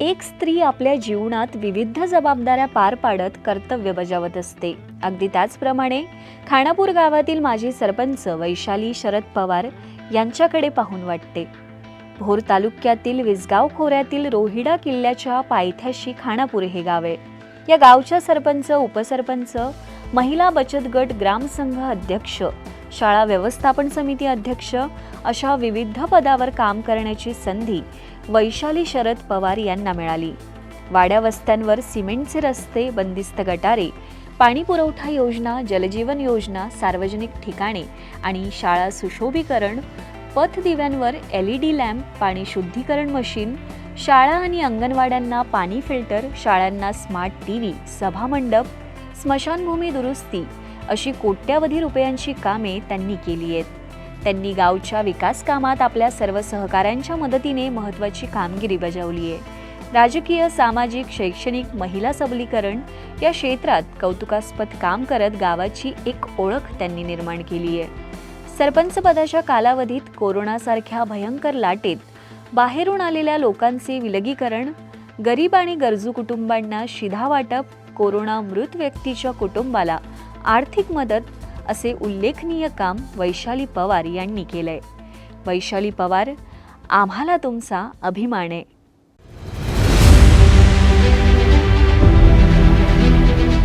एक स्त्री आपल्या जीवनात विविध जबाबदाऱ्या पार पाडत कर्तव्य बजावत असते. अगदी त्याचप्रमाणे खानापूर गावातील माजी सरपंच वैशाली शरद पवार यांच्याकडे पाहून वाटते. भोर तालुक्यातील विसगाव खोऱ्यातील रोहिडा किल्ल्याच्या पायथ्याशी खानापूर हे गाव आहे. या गावच्या सरपंच उपसरपंच महिला बचत गट ग्रामसंघ अध्यक्ष शाळा व्यवस्थापन समिती अध्यक्ष अशा विविध पदावर काम करण्याची संधी वैशाली शरद पवार यांना मिळाली. वाड्या वस्त्यांवर सिमेंटचे रस्ते बंदिस्त गटारे पाणी पुरवठा योजना जलजीवन योजना सार्वजनिक ठिकाणे आणि शाळा सुशोभीकरण पथदिव्यांवर एल ई डी लॅम्प पाणी शुद्धीकरण मशीन शाळा आणि अंगणवाड्यांना पाणी फिल्टर शाळांना स्मार्ट टी व्ही सभामंडप स्मशानभूमी दुरुस्ती अशी कोट्यावधी रुपयांची कामे त्यांनी केली आहेत. त्यांनी गावच्या विकास कामात आपल्या सर्व सहकाऱ्यांच्या मदतीने महत्त्वाची कामगिरी बजावली आहे. राजकीय सामाजिक शैक्षणिक महिला सबलीकरण या क्षेत्रात कौतुकास्पद काम करत गावाची एक ओळख त्यांनी निर्माण केली आहे. सरपंच पदाच्या कालावधीत कोरोनासारख्या भयंकर लाटेत बाहेरून आलेल्या लोकांचे विलगीकरण गरीब आणि गरजू कुटुंबांना शिधा वाटप कोरोना मृत व्यक्तीच्या कुटुंबाला आर्थिक मदत असे उल्लेखनीय काम वैशाली पवार यांनी केलंय. वैशाली पवार आम्हाला तुमचा अभिमान आहे.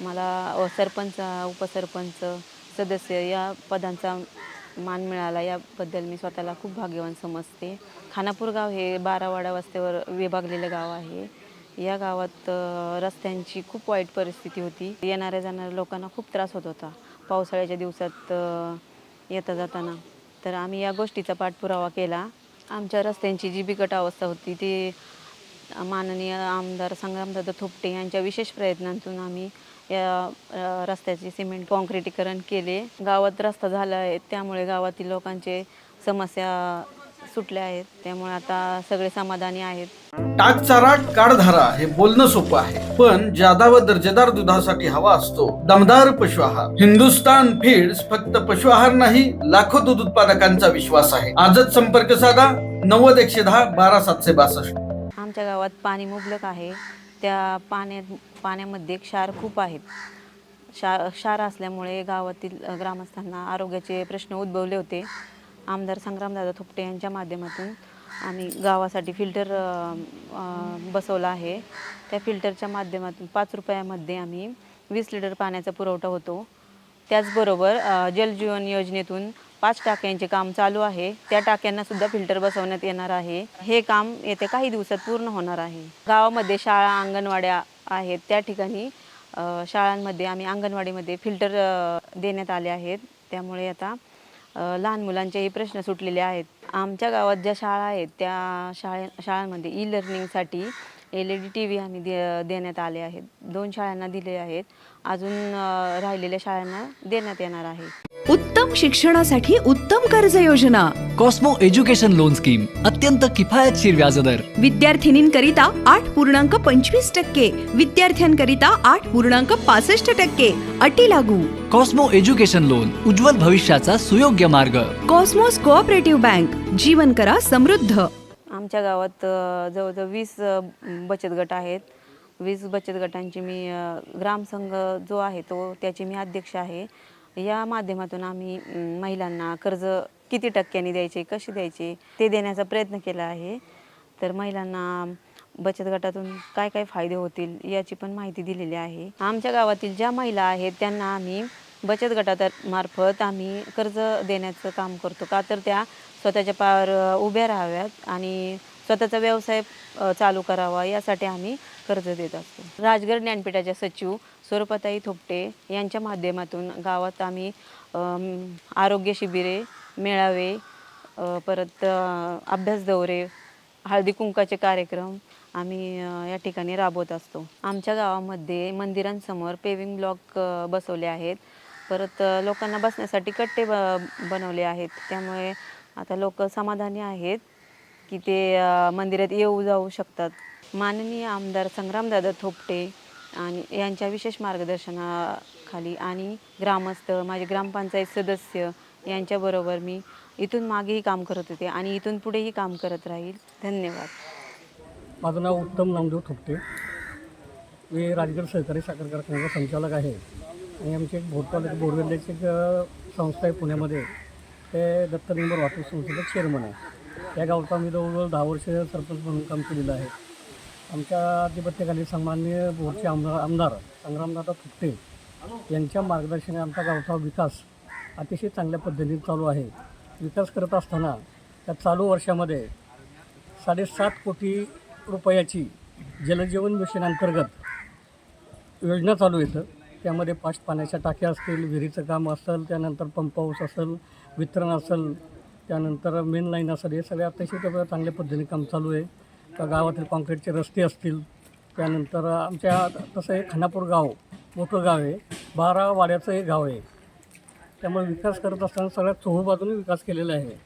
मला सरपंच उपसरपंच सदस्य या पदांचा मान मिळाला. याबद्दल मी स्वतःला खूप भाग्यवान समजते. खानापूर गाव हे बारावाडा वस्त्यावर विभागलेलं गाव आहे. या गावात रस्त्यांची खूप वाईट परिस्थिती होती. येणाऱ्या जाणाऱ्या लोकांना खूप त्रास होत होता. पावसाळ्याच्या दिवसात येता जाताना. तर आम्ही या गोष्टीचा पाठपुरावा केला. आमच्या रस्त्यांची जी बिकट अवस्था होती ती माननीय आमदार संग्रामदादा थोपटे यांच्या विशेष प्रयत्नांतून आम्ही या रस्त्याचे सिमेंट कॉन्क्रिटीकरण केले. गावात रस्ता झाला आहे त्यामुळे गावातील लोकांचे समस्या सुटल्या आहेत. त्यामुळे आता सगळे समाधानी आहेत. टाक चारा काढधारा हे बोलणं सोपं आहे. पण जादा व दर्जेदार दुधासाठी हवा असतो. दमदार पशु आहार हिंदुस्तान फीड्स फक्त पशु आहार नाही लाखो दूध उत्पादकांचा विश्वास आहे. आजच संपर्क साधा. नव्वद एकशे दहा बारा सातशे बासष्ट. आमच्या गावात पाणी मुबलक आहे. त्या पाण्यात पाण्यामध्ये क्षार खूप आहेत. क्षार क्षार असल्यामुळे गावातील ग्रामस्थांना आरोग्याचे प्रश्न उद्भवले होते. आमदार संग्रामदादा थोपटे यांच्या माध्यमातून आम्ही गावासाठी फिल्टर बसवला आहे. त्या फिल्टरच्या माध्यमातून पाच रुपयामध्ये आम्ही वीस लिटर पाण्याचा पुरवठा होतो. त्याचबरोबर जलजीवन योजनेतून पाच टाक्यांचे काम चालू आहे. त्या टाक्यांना सुद्धा फिल्टर बसवण्यात येणार आहे. हे काम येत्या काही दिवसात पूर्ण होणार आहे. गावामध्ये शाळा अंगणवाड्या आहेत. त्या ठिकाणी शाळांमध्ये आम्ही अंगणवाडीमध्ये फिल्टर देण्यात आले आहेत. त्यामुळे आता लहान मुलांचेही प्रश्न सुटलेले आहेत. आमच्या गावात ज्या शाळा आहेत त्या शाळे शाळांमध्ये E लर्निंगसाठी L E D T V आम्ही दे देण्यात आले आहेत. दोन शाळांना दिले आहेत. अजून राहिलेल्या शाळांना देण्यात येणार आहे. उत्तम शिक्षणासाठी उत्तम कर्ज योजना. कॉस्मो एज्युकेशन लोन स्कीम अत्यंत किफायतशीर व्याजदर. विद्यार्थिनींकरिता आठ पूर्णांक पंचवीस टक्के विद्यार्थ्यांकरिता आठ पूर्णांक पासष्ट टक्के अटी लागू. कॉस्मो एज्युकेशन लोन उज्ज्वल भविष्याचा सुयोग्य मार्ग. कॉस्मोस कोऑपरेटिव्ह बँक जीवन करा समृद्ध. आमच्या गावात अ, जवळजवळ वीस अ, बचत गट आहेत. वीस बचत गटांची मी अ, ग्रामसंघ जो आहे तो त्याची मी अध्यक्ष आहे. या माध्यमातून आम्ही महिलांना कर्ज किती टक्क्यांनी द्यायचे कसे द्यायचे ते देण्याचा प्रयत्न केला आहे. तर महिलांना बचत गटातून काय काय फायदे होतील याची पण माहिती दिलेली आहे. आमच्या गावातील ज्या महिला आहेत त्यांना आम्ही बचत गटात मार्फत आम्ही कर्ज देण्याचं काम करतो. का तर त्या स्वतःच्या पायावर उभ्या राहाव्यात आणि स्वतःचा व्यवसाय चालू करावा यासाठी आम्ही कर्ज देत असतो. राजगड ज्ञानपीठाच्या सचिव स्वरूपाताई थोपटे यांच्या माध्यमातून गावात आम्ही आरोग्य शिबिरे मेळावे परत अभ्यास दौरे हळदी कुंकाचे कार्यक्रम आम्ही या ठिकाणी राबवत असतो. आमच्या गावामध्ये मंदिरांसमोर पेविंग ब्लॉक बसवले आहेत. परत लोकांना बसण्यासाठी कट्टे ब बनवले आहेत. त्यामुळे आता लोक समाधानी आहेत. की ते मंदिरात येऊ जाऊ शकतात. माननीय आमदार संग्रामदादा थोपटे आणि यांच्या विशेष मार्गदर्शनाखाली आणि ग्रामस्थ माझे ग्रामपंचायत सदस्य यांच्याबरोबर मी इथून मागेही काम करत होते आणि इथून पुढेही काम करत राहील. धन्यवाद. माझं नाव उत्तम नामदेव थोपटे. मी राजगड सहकारी साखर कारखान्याचा संचालक आहे. आणि आमची एक भोटपाल बोरवेल्ल्याची एक संस्था आहे पुण्यामध्ये. ते दत्त निंबर वाहतूक संस्थेचा चेअरमन आहे. या गावचा मी जवळजवळ दहा वर्ष सरपंच म्हणून काम केलेलं आहे. आमच्या आधिपत्याखाली सन्माननीय बोरचे आमदार आमदार संग्रामदादा थुपटे यांच्या मार्गदर्शनाने आमचा गावचा विकास अतिशय चांगल्या पद्धतीने चालू आहे. विकास करत असताना त्या चालू वर्षामध्ये साडेसात कोटी रुपयाची जलजीवन मिशन अंतर्गत योजना चालू येतं त्यामध्ये पाच पाण्याच्या टाक्या असतील विहिरीचं काम असेल त्यानंतर पंप हाऊस असेल वितरण असेल त्यानंतर मेन लाईन असेल हे सगळे अतिशय त्या चांगल्या पद्धतीने काम चालू आहे. त्या गावातील कॉन्क्रीटचे रस्ते असतील. त्यानंतर आमच्या तसं हे खानापूर गाव मोठं गाव आहे. बारा वाड्याचं हे गाव आहे. त्यामुळे विकास करत असताना सगळ्यात चहूबाजूने विकास केलेला आहे.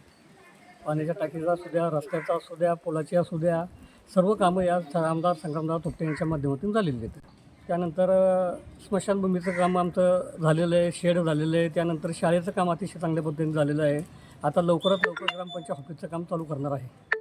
पाण्याच्या टाकीचा असू द्या रस्त्याचा असू द्या पुलाची असू द्या सर्व कामं या आमदार संग्रामदार थोपटे यांच्या माध्यमातून झालेली आहेत. त्यानंतर स्मशानभूमीचं काम आमचं झालेलं आहे शेड झालेलं आहे. त्यानंतर शाळेचं काम अतिशय चांगल्या पद्धतीने झालेलं आहे. आता लवकरात लवकर ग्रामपंचायत ऑफिसचं काम चालू करणार आहे.